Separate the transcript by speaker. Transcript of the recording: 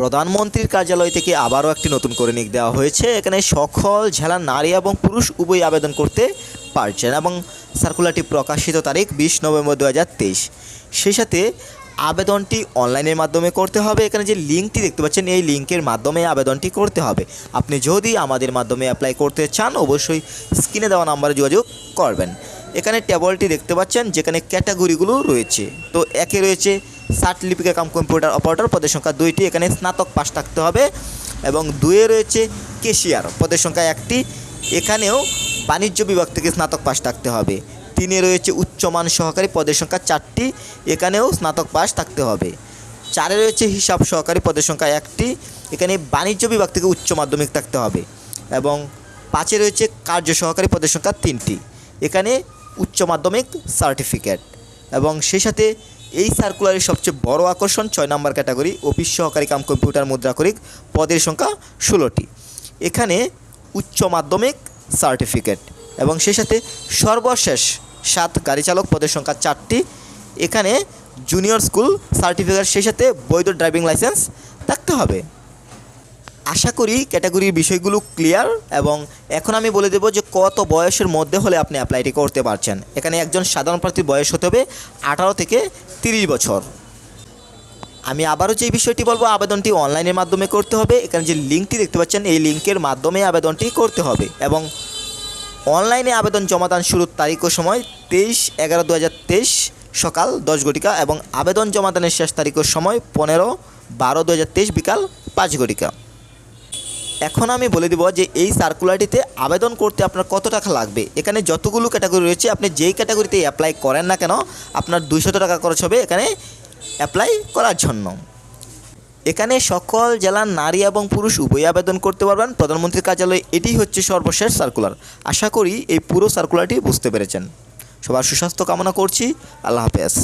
Speaker 1: প্রধানমন্ত্রীর কার্যালয় থেকে আবারও একটি নতুন করে নিক দেওয়া হয়েছে। এখানে সকল জেলার নারী এবং পুরুষ উভয় আবেদন করতে পারছেন এবং সার্কুলারটি প্রকাশিত তারিখ বিশ নভেম্বর দু হাজার তেইশ। সেই সাথে আবেদনটি অনলাইনের মাধ্যমে করতে হবে। এখানে যে লিঙ্কটি দেখতে পাচ্ছেন, এই লিঙ্কের মাধ্যমে আবেদনটি করতে হবে। আপনি যদি আমাদের মাধ্যমে অ্যাপ্লাই করতে চান, অবশ্যই স্ক্রিনে দেওয়া নাম্বারে যোগাযোগ করবেন। এখানে টেবলটি দেখতে পাচ্ছেন, যেখানে ক্যাটাগরিগুলো রয়েছে। তো একে রয়েছে ষাট লিপিকা কাম কম্পিউটার অপারেটর, পদের সংখ্যা দুইটি, এখানে স্নাতক পাস থাকতে হবে। এবং দুয়ে রয়েছে কেশিয়ার, পদের সংখ্যা একটি। এখানেও বাণিজ্য বিভাগ থেকে স্নাতক পাস থাকতে হবে। তিনে রয়েছে উচ্চমান সহকারী, পদের সংখ্যা চারটি, এখানেও স্নাতক পাস থাকতে হবে। চারে রয়েছে হিসাব সহকারী, পদের সংখ্যা একটি, এখানে বাণিজ্য বিভাগ থেকে উচ্চ মাধ্যমিক থাকতে হবে। এবং পাঁচে রয়েছে কার্য সহকারী, পদের সংখ্যা তিনটি, এখানে উচ্চ মাধ্যমিক সার্টিফিকেট। এবং সেই সাথে এই সার্কুলারের সবচেয়ে বড় আকর্ষণ ছয় নম্বর ক্যাটাগরি অফিস সহকারী কাম কম্পিউটার মুদ্রাকরিক, পদের সংখ্যা ষোলোটি। এখানে উচ্চ মাধ্যমিক সার্টিফিকেট এবং সেই সাথে সর্বশেষ সাত গাড়ি চালক পদের সংখ্যা চারটি। এখানে জুনিয়র স্কুল সার্টিফিকেট সেই সাথে বৈধ ড্রাইভিং লাইসেন্স থাকতে হবে। আশা করি ক্যাটাগরির বিষয়গুলো ক্লিয়ার এবং এখন আমি বলে দেবো যে কত বয়সের মধ্যে হলে আপনি অ্যাপ্লাইটি করতে পারছেন। এখানে একজন সাধারণ প্রার্থীর বয়স হতে হবে আঠারো থেকে তিরিশ বছর। আমি আবারও যে বিষয়টি বলব, আবেদনটি অনলাইনের মাধ্যমে করতে হবে। এখানে যে লিঙ্কটি দেখতে পাচ্ছেন, এই লিঙ্কের মাধ্যমে আবেদনটি করতে হবে এবং অনলাইনে আবেদন জমাদান শুরুর তারিখ ও সময় তেইশ এগারো দু সকাল দশ ঘটিকা এবং আবেদন জমাদানের শেষ তারিখ ও সময় পনেরো বারো দু হাজার তেইশ বিকাল পাঁচ ঘটিকা। এখন আমি বলে দেবো যে এই সার্কুলারটিতে আবেদন করতে আপনার কত টাকা লাগবে? এখানে যতগুলো ক্যাটাগরি রয়েছে, আপনি যেই ক্যাটাগরিতে অ্যাপ্লাই করেন না কেন, আপনার দুইশত টাকা খরচ হবে এখানে অ্যাপ্লাই করার জন্য। এখানে সকল জেলার নারী এবং পুরুষ উভয় আবেদন করতে পারবেন। প্রধানমন্ত্রীর কার্যালয়ে এটি হচ্ছে সর্বশেষ সার্কুলার আশা করি এই পুরো সার্কুলারটি বুঝতে পেরেছেন। সবার সুস্বাস্থ্য কামনা করছি। আল্লাহ হাফেজ।